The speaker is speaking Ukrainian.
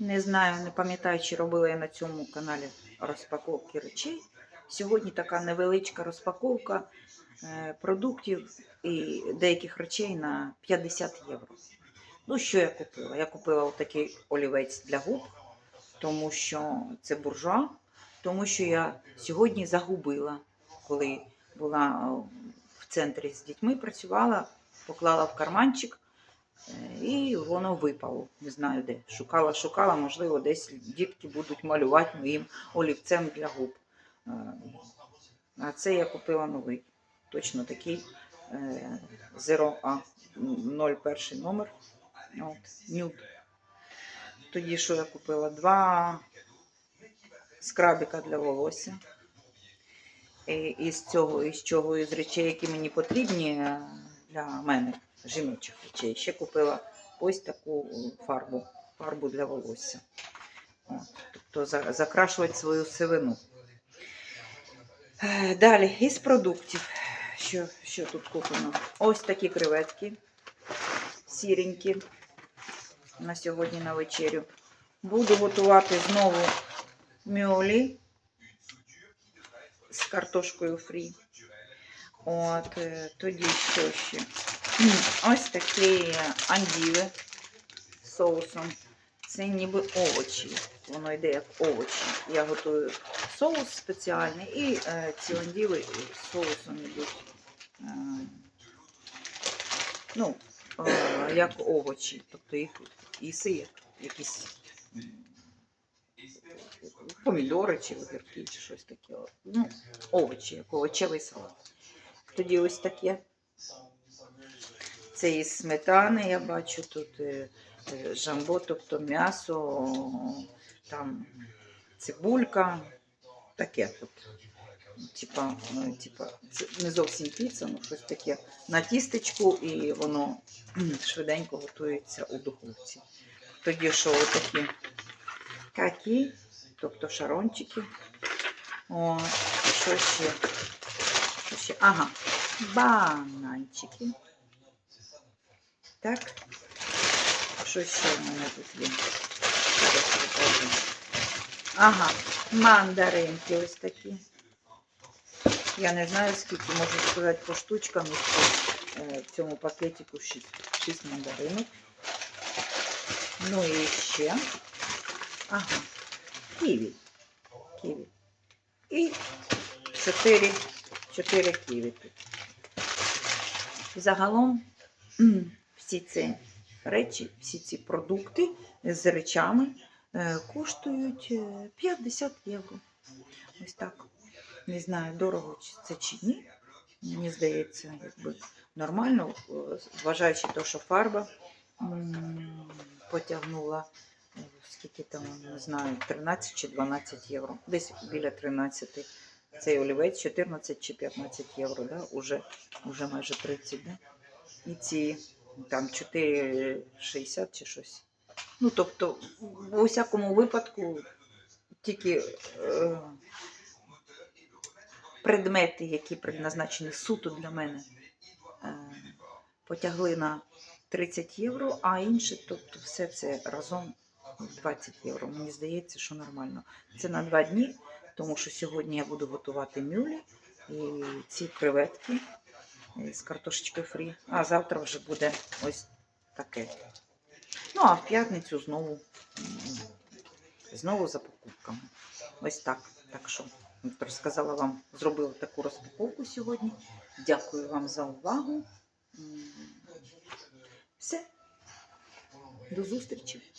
Не знаю, не пам'ятаю, чи робила я на цьому каналі розпаковки речей. Сьогодні така невеличка розпаковка е, продуктів і деяких речей на 50 євро. Ну, що я купила? Я купила отакий олівець для губ, тому що це буржуа, тому що я сьогодні загубила, коли була е, в центрі з дітьми, працювала, поклала в карманчик. Е, І воно випало. Не знаю де. Шукала, шукала, можливо, десь дітки будуть малювати моїм олівцем для губ. Е, А це я купила новий. Точно такий е, Zero A 01 номер. От, нюд. Тоді що я купила? Два скрабіка для волосся. І із цього, із чого, із речей, які мені потрібні е, для мене, жіночих речей. Ще купила ось таку фарбу, фарбу для волосся. Тобто закрашувати свою сивину. Е, Далі, із продуктів. Що, що тут куплено? Ось такі креветки сіренькі на сьогодні на вечерю. Буду готувати знову мюлі з картошкою фрі. От, е, тоді що ще? Ось такі андіви з соусом. Це ніби овочі. Воно йде як овочі. Я готую соус спеціальний і е, ці андіви з соусом йдуть. Е, ну, е, як овочі. Тобто їх їси як якісь помідори чи огірки, чи щось таке. Ну, овочі, як овочевий салат. Тоді ось таке. Це із сметани, я бачу тут е, е, жамбо, тобто м'ясо, там цибулька, таке тут. Типа, е, типа, це не зовсім піца, ну щось таке на тістечку, і воно швиденько готується у духовці. Тоді що отакі какі, тобто шарончики. О, що ще? Що ще? Ага, бананчики. Так. Що ще в мене тут є? Ага, мандаринки ось такі. Я не знаю, скільки можу сказати по штучкам. е, В цьому пакетику 6, 6 мандаринок. Ну і ще. Ага, ківі. Ківі. І 4, 4 ківі тут. Загалом всі ці речі, всі ці продукти з речами е, коштують е, 50 євро. Ось так. Не знаю, дорого це чи ні. Мені здається, якби нормально, е, вважаючи те, що фарба потягнула е, скільки там, не знаю, 13 чи 12 євро. Десь біля 13. Цей олівець 14 чи 15 євро, да? уже, уже майже 30, да? І ці там 4,60 чи щось. Ну, тобто, в усякому випадку, тільки е, предмети, які предназначені суто для мене, е, потягли на 30 євро, а інше, тобто все це разом 20 євро. Мені здається, що нормально. Це на два дні, тому що сьогодні я буду готувати мюлі і ці креветки з картошечкою фрі. А завтра вже буде ось таке. Ну, а в п'ятницю знову, знову за покупками. Ось так. Так що розказала вам, зробила таку розпаковку сьогодні. Дякую вам за увагу. Все. До зустрічі.